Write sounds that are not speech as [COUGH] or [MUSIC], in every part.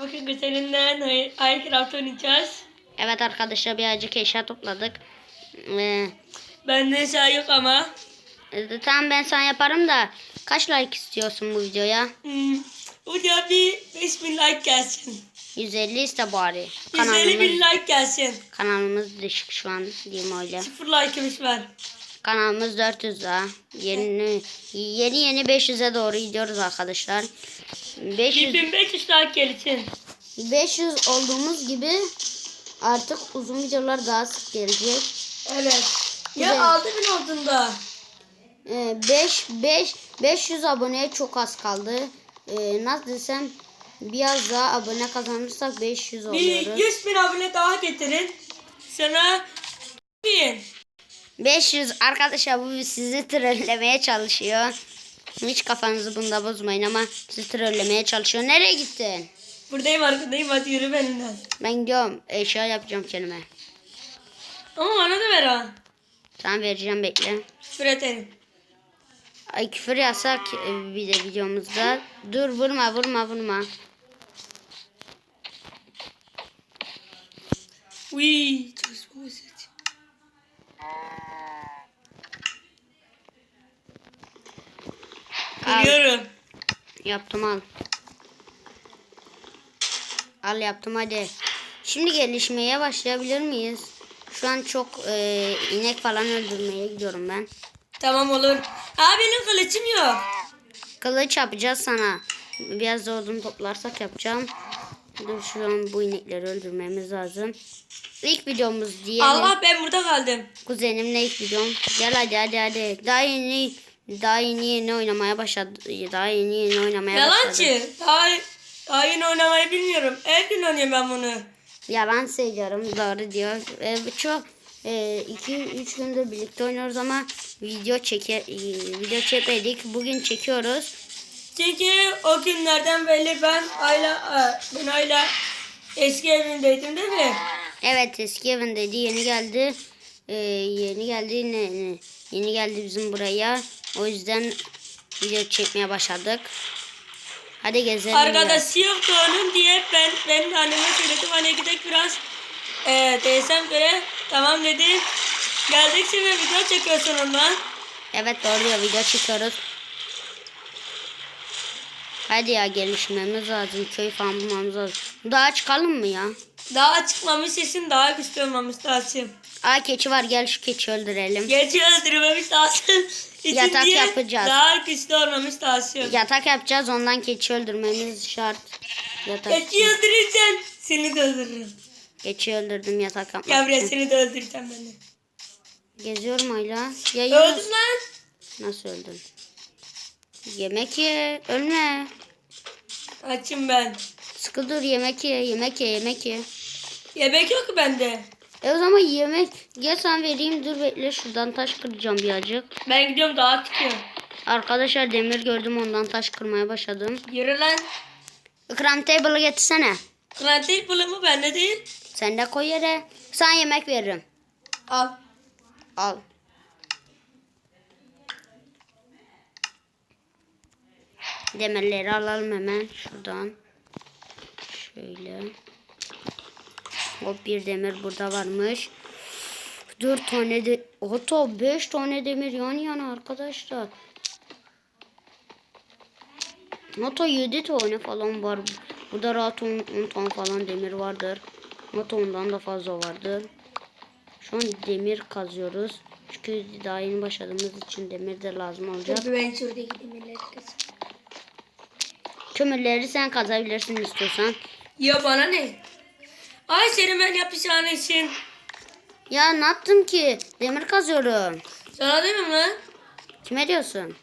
Bakın güzelinden Minecraft oynayacağız. Evet arkadaşlar birazcık eşya topladık. Ee, Bende şey yok ama. e, tamam ben sana yaparım da kaç like istiyorsun bu videoya? Hmm. Hocam bir 5000 like gelsin. 150 iste bari. 150 bin like gelsin. kanalımız düşük şu an diyeyim öyle. Sıfır like'ımız var. Kanalımız 400 daha. Yeni yeni yeni 500'e doğru gidiyoruz arkadaşlar. 500 1500 like gelsin. 500 olduğumuz gibi artık uzun videolar daha sık gelecek. Evet. Ya Güzel. 6000 olduğunda. 5 5 500 aboneye çok az kaldı. Ee, nasıl desem biraz daha abone kazanırsak 500 Bir oluyoruz. 100 bin abone daha getirin. Sana bin. 500 arkadaşlar bu sizi trollemeye çalışıyor. Hiç kafanızı bunda bozmayın ama sizi trollemeye çalışıyor. Nereye gittin? Buradayım arkadayım hadi yürü benimle. Ben gidiyorum. Eşya yapacağım kendime. Ama bana da ver ha. Sana vereceğim bekle. Küfür ederim. Ay küfür yasak e, bir de videomuzda. Dur vurma vurma vurma. Uy, çalışma mesajı. Biliyorum. Yaptım al. Al yaptım hadi. Şimdi gelişmeye başlayabilir miyiz? Şu an çok e, inek falan öldürmeye gidiyorum ben. Tamam olur. Abi benim kılıcım yok. Kılıç yapacağız sana. Biraz da odun toplarsak yapacağım. Dur şu an bu inekleri öldürmemiz lazım. İlk videomuz diyelim. Allah ben burada kaldım. Kuzenimle ilk videom. Gel hadi hadi hadi. Daha yeni daha yeni yeni oynamaya başladı. Daha yeni yeni oynamaya başladı. Yalancı. Daha, daha yeni oynamayı bilmiyorum. Her gün oynuyorum ben bunu. Yalan söylüyorum doğru diyor. Ee, çok 2-3 gündür birlikte oynuyoruz ama video çeke e, video çekmedik. Bugün çekiyoruz. Çünkü o günlerden beri ben Ayla, ben Ayla eski evimdeydim değil mi? Evet eski evindeydi yeni geldi. Ee, yeni geldi ne, ne- yeni geldi bizim buraya. O yüzden video çekmeye başladık. Hadi gezelim. biraz. Arkadaşı yoktu onun diye ben ben anneme söyledim hani gidelim biraz e, teyzem göre tamam dedi. Geldik şimdi video çekiyorsun onunla. Evet doğru diyor video çekiyoruz. Hadi ya gelişmemiz lazım. Köy falan bulmamız lazım. Daha çıkalım mı ya? Daha çıkmamış için daha güçlü olmamız lazım. Aa keçi var gel şu keçi öldürelim. Gece öldürmemiz lazım. İçin Yatak diye yapacağız. Daha güçlü olmamız lazım. Yatak yapacağız ondan keçi öldürmemiz şart. Yatak. Keçi öldürürsen seni de öldürürüm. Keçi öldürdüm yatak yapmak için. seni de öldüreceğim ben de. Geziyorum hala. Ya Öldün lan. Nasıl öldün? Yemek ye. Ölme. Açım ben. Sıkı dur yemek ye. Yemek ye yemek ye. Yemek yok bende. E o zaman yemek. Gel sen vereyim dur bekle şuradan taş kıracağım birazcık. Ben gidiyorum daha çıkıyor. Arkadaşlar demir gördüm ondan taş kırmaya başladım. Yürü lan. Ikram table'ı getirsene. Krantil bulumu bende değil. Sen de koy yere. Sana yemek veririm. Al. Al. Demirleri alalım hemen şuradan. Şöyle. Hop bir demir burada varmış. 4 tane de hatta 5 tane demir yan yana arkadaşlar. Hatta 7 tane falan var. Burada rahat 10, 10 tane falan demir vardır. Hatta ondan da fazla vardır. Şu an demir kazıyoruz. Çünkü daha yeni başladığımız için demir de lazım olacak. Dur ben şuradaki demirleri kazım. Kömürleri sen kazabilirsin istiyorsan. Ya bana ne? Ay senin ben yapacağın için. Ya ne yaptım ki? Demir kazıyorum. Sana demem lan. Kime diyorsun?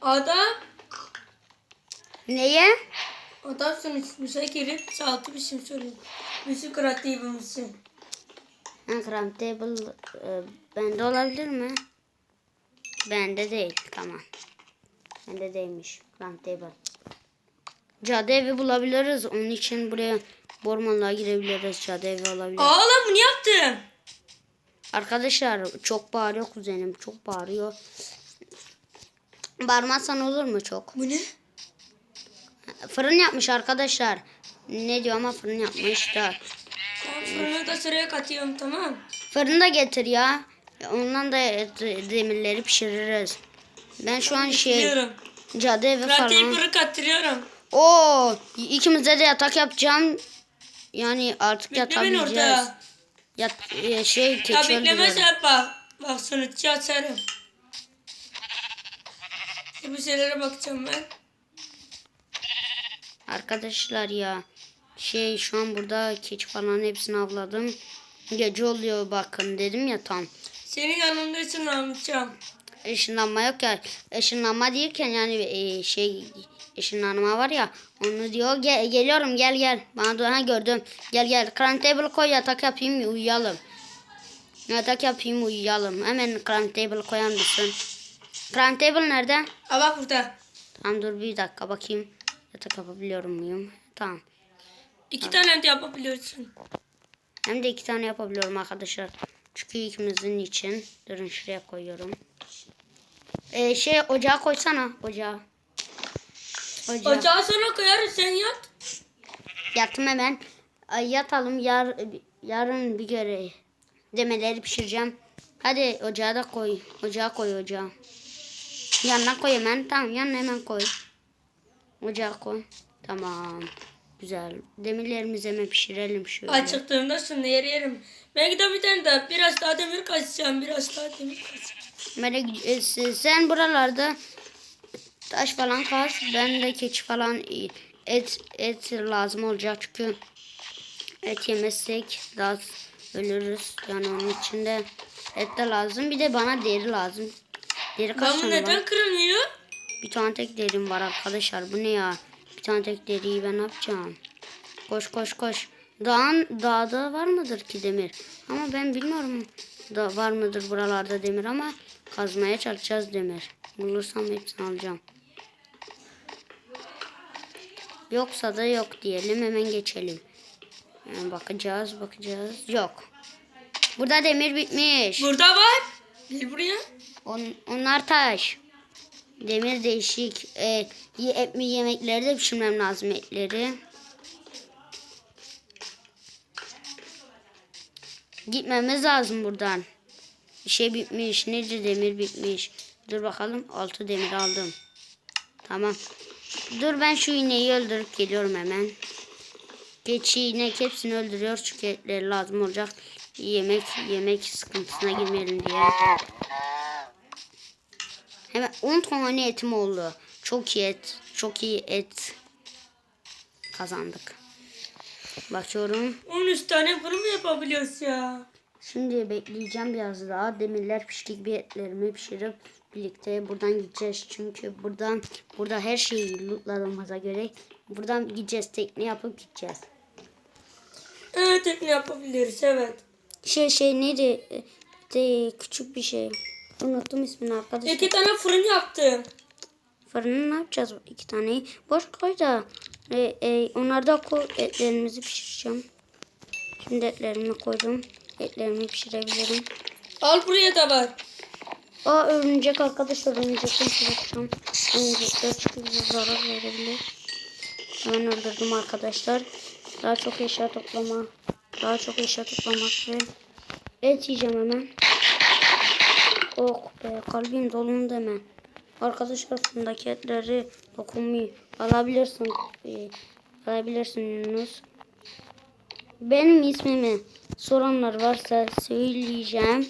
Adam. Neye? Adam sonuçmuza girip saltı bir şey söylüyor. Müzik kreatifimizsin. Ha, craft table e, bende olabilir mi? Bende değil. Tamam. Bende değilmiş. Craft table. Cadı evi bulabiliriz. Onun için buraya bormanlığa girebiliriz. Cadı evi olabilir. Oğlum bunu yaptım. Arkadaşlar çok bağırıyor kuzenim. Çok bağırıyor. Bağırmazsan olur mu çok? Bu ne? Fırın yapmış arkadaşlar. ne diyor ama fırın yapmış da. Tamam, fırını da sıraya katıyorum tamam. Fırını da getir ya. Ondan da demirleri pişiririz. Ben şu an şey cadı evi falan. fırı kattırıyorum. Oo, ikimize de yatak yapacağım. Yani artık orada. Yat, e, şey keçi öldürüyorum. hep bak. Bak sonuçta açarım. Bu şeylere bakacağım ben. Arkadaşlar ya şey şu an burada keçi falan hepsini avladım. Gece oluyor bakın dedim ya tam. Senin yanında için almışacağım. Işınlanma yok ya. Işınlanma değilken yani e, şey ışınlanma var ya. Onu diyor gel, geliyorum gel gel. Bana da ha gördüm. Gel gel. Crown table koy yatak yapayım uyuyalım. Yatak yapayım uyuyalım. Hemen crown table koyar mısın? Crown table nerede? Aa bak burada. Tamam dur bir dakika bakayım. Yatak yapabiliyor muyum? Tamam. İki tane de yapabiliyorsun. Hem de iki tane yapabiliyorum arkadaşlar. Çünkü ikimizin için. Durun şuraya koyuyorum. Ee, şey ocağa koysana ocağa. Ocağa. Ocağı sonra koyarız sen yat. Yattım hemen. Ay, yatalım yar, yarın bir göre demeleri pişireceğim. Hadi ocağa da koy. Ocağa koy ocağa. Yanına koy hemen. Tamam yanına hemen koy. Ocağa koy. Tamam. Güzel. Demirlerimizi hemen pişirelim şöyle. Açıktığında şimdi yer yerim. Ben gidip bir tane daha biraz daha demir kaçacağım. Biraz daha demir kaçacağım. Böyle, e, se- sen buralarda taş falan kaz. Ben de keçi falan et et lazım olacak çünkü et yemezsek daha ölürüz. Yani onun için de et de lazım. Bir de bana deri lazım. Deri kaç Ben tane var? neden kırılmıyor? Bir tane tek derim var arkadaşlar. Bu ne ya? Bir tane tek deriyi ben ne yapacağım? Koş koş koş. Dağın, dağda var mıdır ki demir? Ama ben bilmiyorum da var mıdır buralarda demir ama kazmaya çalışacağız demir. Bulursam hepsini alacağım. Yoksa da yok diyelim hemen geçelim. Yani bakacağız bakacağız. Yok. Burada demir bitmiş. Burada var. Gel buraya. On, onlar taş. Demir değişik. E, ye- et mi yemekleri de pişirmem lazım etleri. Gitmemiz lazım buradan. Bir şey bitmiş. Nedir demir bitmiş. Dur bakalım. Altı demir aldım. Tamam. Dur ben şu ineği öldürüp geliyorum hemen. Keçi, inek hepsini öldürüyor çünkü etleri lazım olacak. Yemek yemek sıkıntısına girmeyelim diye. Hemen 10 tane etim oldu. Çok iyi et. Çok iyi et. Kazandık. Bakıyorum. 13 tane fırın mı yapabiliyoruz ya? Şimdi bekleyeceğim biraz daha. Demirler piştik bir etlerimi pişirip birlikte buradan gideceğiz. Çünkü buradan burada her şeyi lootladığımıza göre buradan gideceğiz. Tekne yapıp gideceğiz. Evet tekne yapabiliriz evet. Şey şey neydi? E, De, küçük bir şey. Unuttum ismini arkadaşlar. İki tane fırın yaptım. Fırını ne yapacağız iki taneyi? Boş koy da e, e, onlarda koy etlerimizi pişireceğim. Şimdi etlerimi koydum. Etlerimi pişirebilirim. Al buraya da var. Aa örümcek arkadaşlar örümcekten çalışacağım. Örümcekler bize zarar verebilir. Hemen öldürdüm arkadaşlar. Daha çok eşya toplama. Daha çok eşya toplamak ve et yiyeceğim hemen. Oh be kalbim dolundu hemen. Arkadaşlar fırındaki etleri dokunmayı alabilirsin. Ee, alabilirsin Yunus. Benim ismimi soranlar varsa söyleyeceğim.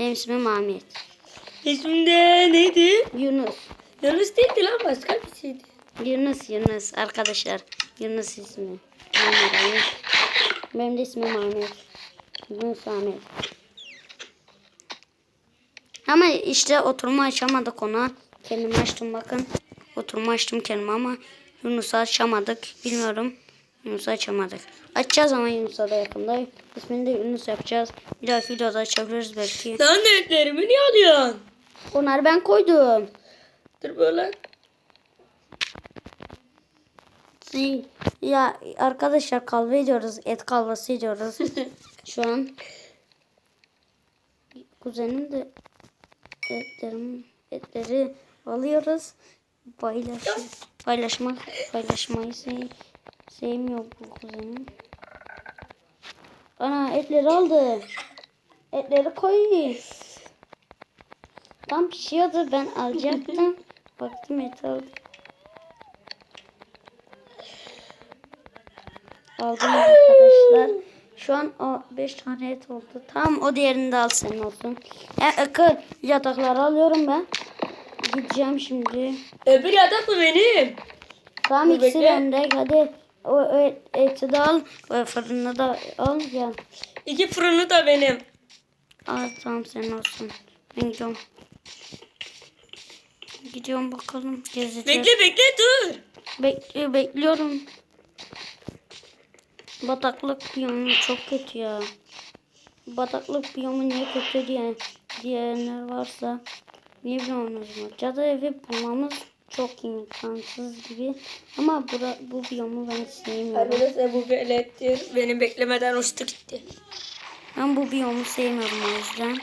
Benim ismim Ahmet. İsmin de neydi? Yunus. Yunus değildi lan başka bir şeydi. Yunus Yunus arkadaşlar. Yunus ismi. Benim, de ismim Ahmet. Yunus Ahmet. Ama işte oturma açamadık ona. Kendimi açtım bakın. Oturma açtım kendime ama Yunus'u açamadık. Bilmiyorum. Yunus'u açamadık. Açacağız ama Yunus'a da yakında. İsmini de Yunus yapacağız. Bir dahaki videoda açabiliriz belki. Lan etlerimi niye alıyorsun? Onları ben koydum. Dur böyle. Ya arkadaşlar kahve ediyoruz. Et kahvesi ediyoruz. [LAUGHS] Şu an. Kuzenim de etlerim, etleri alıyoruz. Paylaş, paylaşmak, paylaşmayı sev- Sevmiyor bu kuzenim. Ana etleri aldı. Etleri koy. Tam pişiyordu ben alacaktım. [LAUGHS] Baktım et aldı. Aldım arkadaşlar. Şu an o 5 tane et oldu. Tam o diğerini de al senin olsun. E, e, yatakları alıyorum ben. Gideceğim şimdi. Öbür yatak mı benim? Tamam ikisi bende. Hadi o, o et- eti de al. O fırını da al gel. İki fırını da benim. Al tamam senin olsun. Ben gidiyorum. Gidiyorum bakalım. Gezeceğiz. Bekle bekle dur. Bekle, bekliyorum. Bataklık biyomu çok kötü ya. Bataklık biyomu niye kötü diye diyenler varsa niye biliyorsunuz mu? Cadı evi bulmamız çok imkansız gibi. Ama bura, bu biyomu ben sevmiyorum. Arkadaşlar bu velettir. Benim beklemeden uçtu gitti. Ben bu biyomu sevmiyorum o yüzden.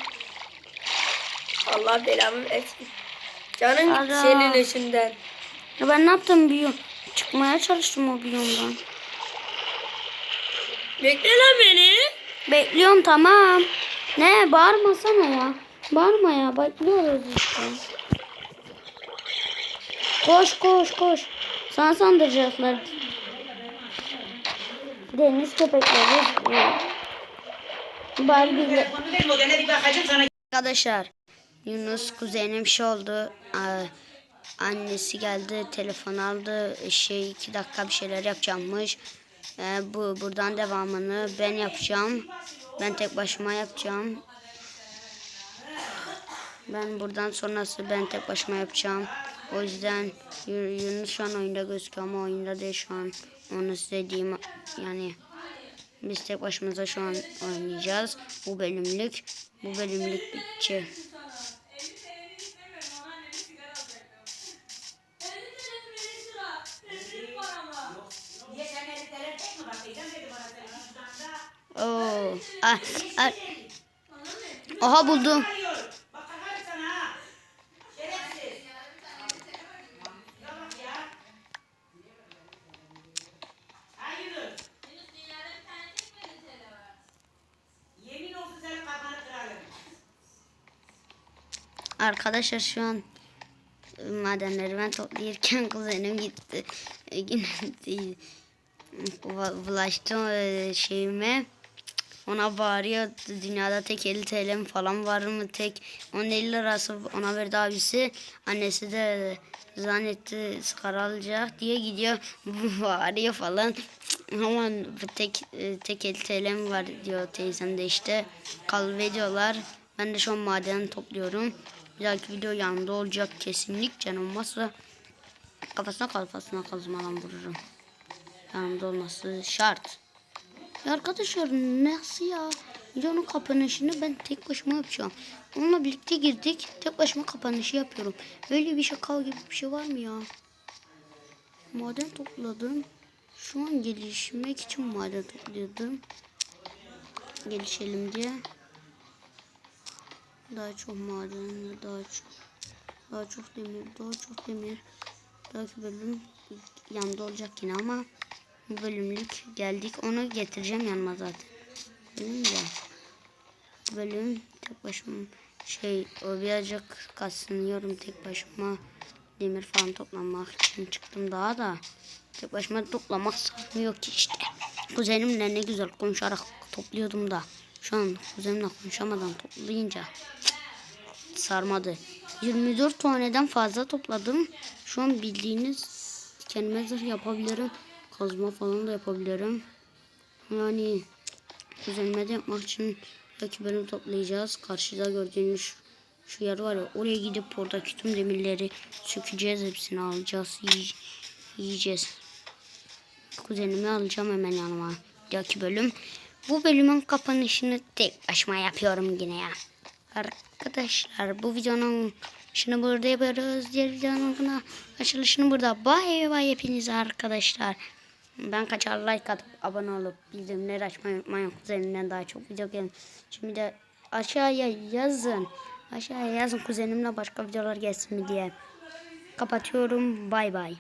Allah belamı versin. Canın Ara. senin yüzünden. Ya ben ne yaptım biyom? Çıkmaya çalıştım o biyomdan. Bekle lan beni. Bekliyorum tamam. Ne bağırmasana ya. Bağırma ya bekliyoruz işte. Koş koş koş. Sana sandıracaklar. Deniz köpekleri. Barbie. Arkadaşlar Yunus kuzenim şey oldu. Aa, Annesi geldi telefon aldı şey iki dakika bir şeyler yapacakmış. Ee, bu buradan devamını ben yapacağım. Ben tek başıma yapacağım. Ben buradan sonrası ben tek başıma yapacağım. O yüzden Yu- Yunus şu an oyunda gözüküyor ama oyunda değil şu an. Onu size diyeyim yani biz tek başımıza şu an oynayacağız. Bu bölümlük. Bu bölümlük bitecek. Oo. Ah, ah. Aha buldum. Arkadaşlar şu an e, madenleri ben toplayırken [LAUGHS] kuzenim gitti. E, Yine bu- bulaştı e, şeyime. Ona bağırıyor dünyada tek 50 TL'm falan var mı? Tek 10 50 lirası ona verdi abisi. Annesi de zannetti sigara alacak diye gidiyor. [LAUGHS] Bağırıyor falan. Ama tek tek 50 TL'm var? diyor teyzem de işte. Kalve ben de şu an maden topluyorum bir dahaki video yanında olacak kesinlik canım olmazsa kafasına kafasına kazmadan vururum yanımda olması şart ya arkadaşlar nasıl ya? Videonun kapanışını ben tek başıma yapacağım. Onunla birlikte girdik. Tek başıma kapanışı yapıyorum. Böyle bir şaka gibi bir şey var mı ya? Maden topladım. Şu an gelişmek için maden topluyordum. Gelişelim diye. Daha çok maden, daha çok daha çok demir, daha çok demir. Belki bölüm yanında olacak yine ama bölümlük geldik. Onu getireceğim yanıma zaten. Bölüm de. Bölüm tek başıma şey o birazcık kasınıyorum tek başıma demir falan toplamak için çıktım daha da tek başıma toplamak sarmıyor ki işte. Kuzenimle ne güzel konuşarak topluyordum da şu an kuzenimle konuşamadan toplayınca sarmadı. 24 taneden fazla topladım. Şu an bildiğiniz kendime zırh yapabilirim. Kazma falan da yapabilirim. Yani kuzenime de yapmak için bölüm toplayacağız. Karşıda gördüğünüz şu, şu yer var ya oraya gidip oradaki tüm demirleri sökeceğiz. Hepsini alacağız. yiye- yiyeceğiz. Kuzenimi alacağım hemen yanıma. Bir dahaki bölüm. Bu bölümün kapanışını tek başıma yapıyorum yine ya. Arkadaşlar bu videonun şunu burada yapıyoruz. Diğer videonun açılışını burada. Bye bye hepinize arkadaşlar. Ben kaçar like atıp abone olup bildirimleri açmayı unutmayın. Kuzenimden daha çok video gelin. Şimdi de aşağıya yazın. Aşağıya yazın kuzenimle başka videolar gelsin mi diye. Kapatıyorum. Bay bay.